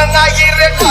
ನನ್ನಾಗಿರ್ಬೇಕು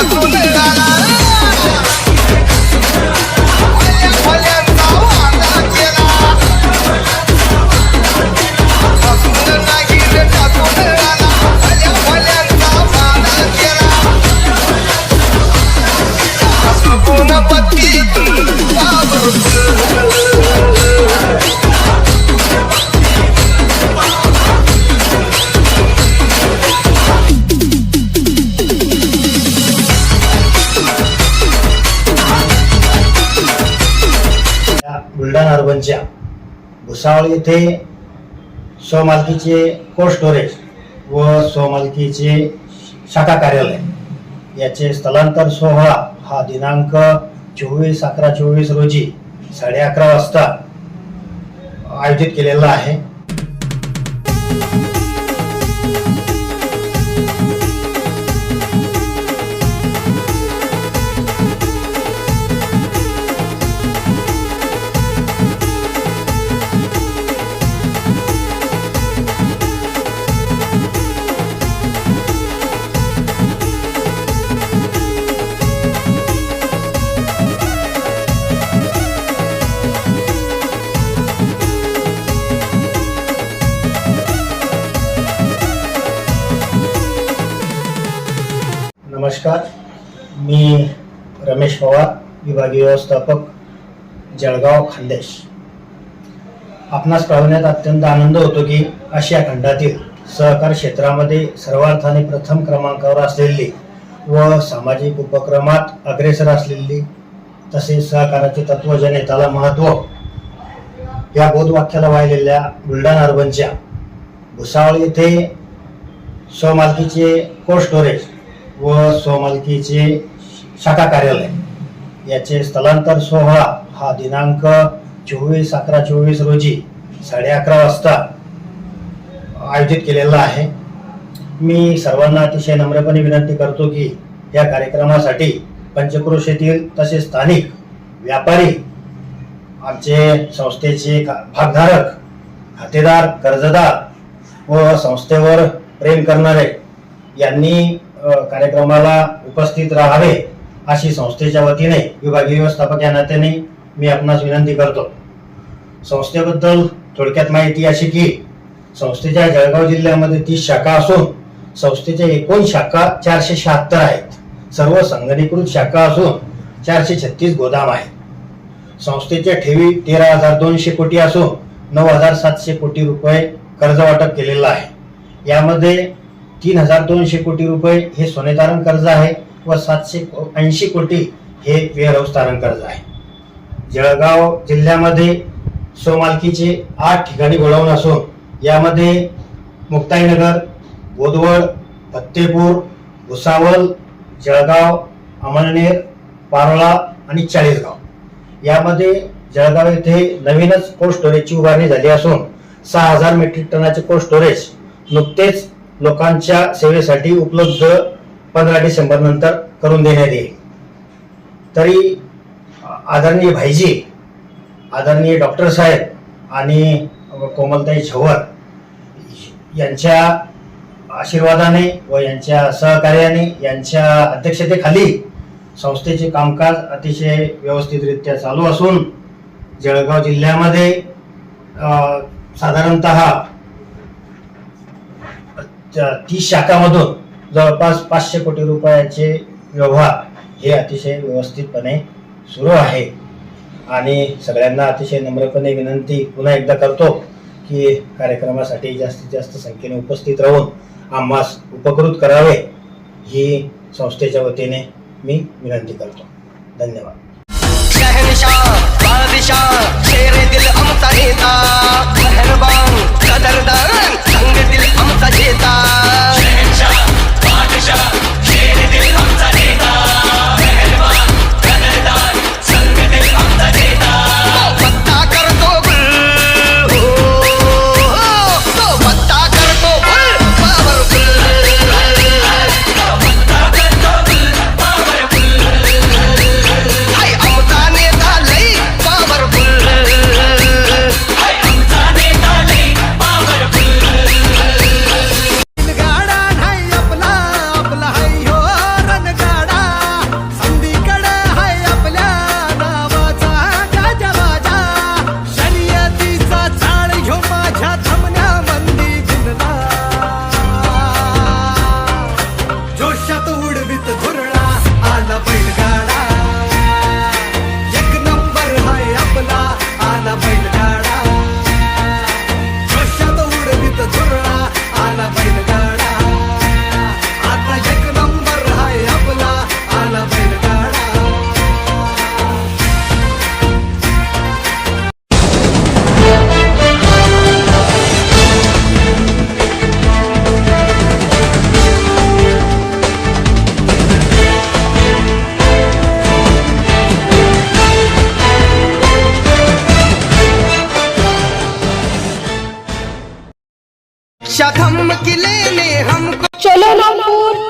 या अर्बनच्या भुसावळ येथे स्वमालकीचे cold storage व स्वमालकीचे शाखा कार्यालय याचे स्थलांतर सोहळा हा दिनांक चोवीस अकरा चोवीस रोजी साडे अकरा वाजता आयोजित केलेला आहे. नमस्कार. मी रमेश पवार विभागीय व्यवस्थापक जळगाव खानदेश. आपणास पाहण्यात अत्यंत आनंद होतो की आशिया खंडातील सहकार क्षेत्रामध्ये सर्वार्थाने प्रथम क्रमांकावर असलेली व सामाजिक उपक्रमात अग्रेसर असलेली तसेच सहकाराचे तत्व जनतेला महत्त्व या बोधवाक्याला वाहिलेल्या बुलढाणा अर्बनच्या भुसावळ येथे स्वमालकीचे कोल्ड स्टोरेज व स्वमालकीचे शाखा कार्यालय याचे स्थलांतर सोहळा हा दिनांक चोवीस अकरा चोवीस रोजी साडे अकरा वाजता आयोजित केलेला आहे. मी सर्वांना अतिशय नम्रपणे विनंती करतो की या कार्यक्रमासाठी पंचक्रोशीतील तसेच स्थानिक व्यापारी आमचे संस्थेचे का- भागधारक खातेदार कर्जदार व संस्थेवर प्रेम करणारे यांनी कार्यक्रमाला उपस्थित राहावे अशी संस्थेच्या वतीने विभागीय व्यवस्थापक या नात्याने मी आपणास विनंती करतो. संस्थेबद्दल थोडक्यात माहिती अशी की संस्थेच्या जळगाव जिल्ह्यामध्ये तीस शाखा असून संस्थेच्या एकूण शाखा चारशे शहात्तर आहेत. सर्व संगणीकृत शाखा असून चारशे छत्तीस गोदाम आहेत. संस्थेच्या ठेवी तेरा हजार दोनशे कोटी असून नऊ हजार सातशे कोटी रुपये कर्ज वाटप केलेलं आहे. यामध्ये तीन हजार दोनशे कोटी रुपये हे सोने तारण कर्ज आहे व सातशे ऐंशी कोटी हे वेअरहाऊस तारण कर्ज आहे. जळगाव जिल्ह्यामध्ये स्वमालकीचे आठ ठिकाणी गोडाऊन असून यामध्ये मुक्ताईनगर बोदवड फत्तेपूर भुसावल जळगाव अमळनेर पारोळा आणि चाळीसगाव. यामध्ये जळगाव येथे नवीनच कोल्ड स्टोरेजची उभारणी झाली असून सहा हजार मेट्रिक टनाचे कोल्ड स्टोरेज नुकतेच लोकांच्या सेवेसाठी उपलब्ध पंधरा डिसेंबर नंतर करून देण्यात येईल. तरी आदरणीय भाईजी आदरणीय डॉक्टर साहेब आणि कोमलताई झवर यांच्या आशीर्वादाने व यांच्या सहकार्याने यांच्या अध्यक्षतेखाली संस्थेचे कामकाज अतिशय व्यवस्थितरित्या चालू असून जळगाव जिल्ह्यामध्ये साधारणत साधारणतः तीस शाखामधून जवळपास पाचशे कोटी रुपयाचे व्यवहार हे अतिशय व्यवस्थितपणे सुरू आहे. आणि सगळ्यांना अतिशय नम्रपणे विनंती पुन्हा एकदा करतो की कार्यक्रमासाठी जास्तीत जास्त संख्येने उपस्थित राहून आम्हास उपकृत करावे ही संस्थेच्या वतीने मी विनंती करतो. धन्यवाद. शहनशाह दिल आमचा नेता मेहरबान आमचा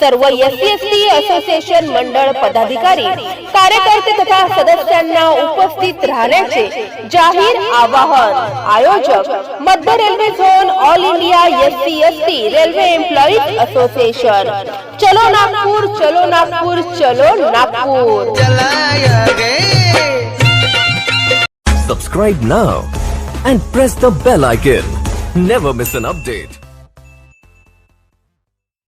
सर्व S C S T association मंडळ पदाधिकारी कार्यकर्ते तथा सदस्यांना उपस्थित राहण्याचे जाहीर आवाहन आयोजक मध्य railway zone all India S C S T railway employees association चलो नागपूर चलो नागपूर चलो नागपूर चलाया गे Subscribe now and press the bell icon. Never miss an update.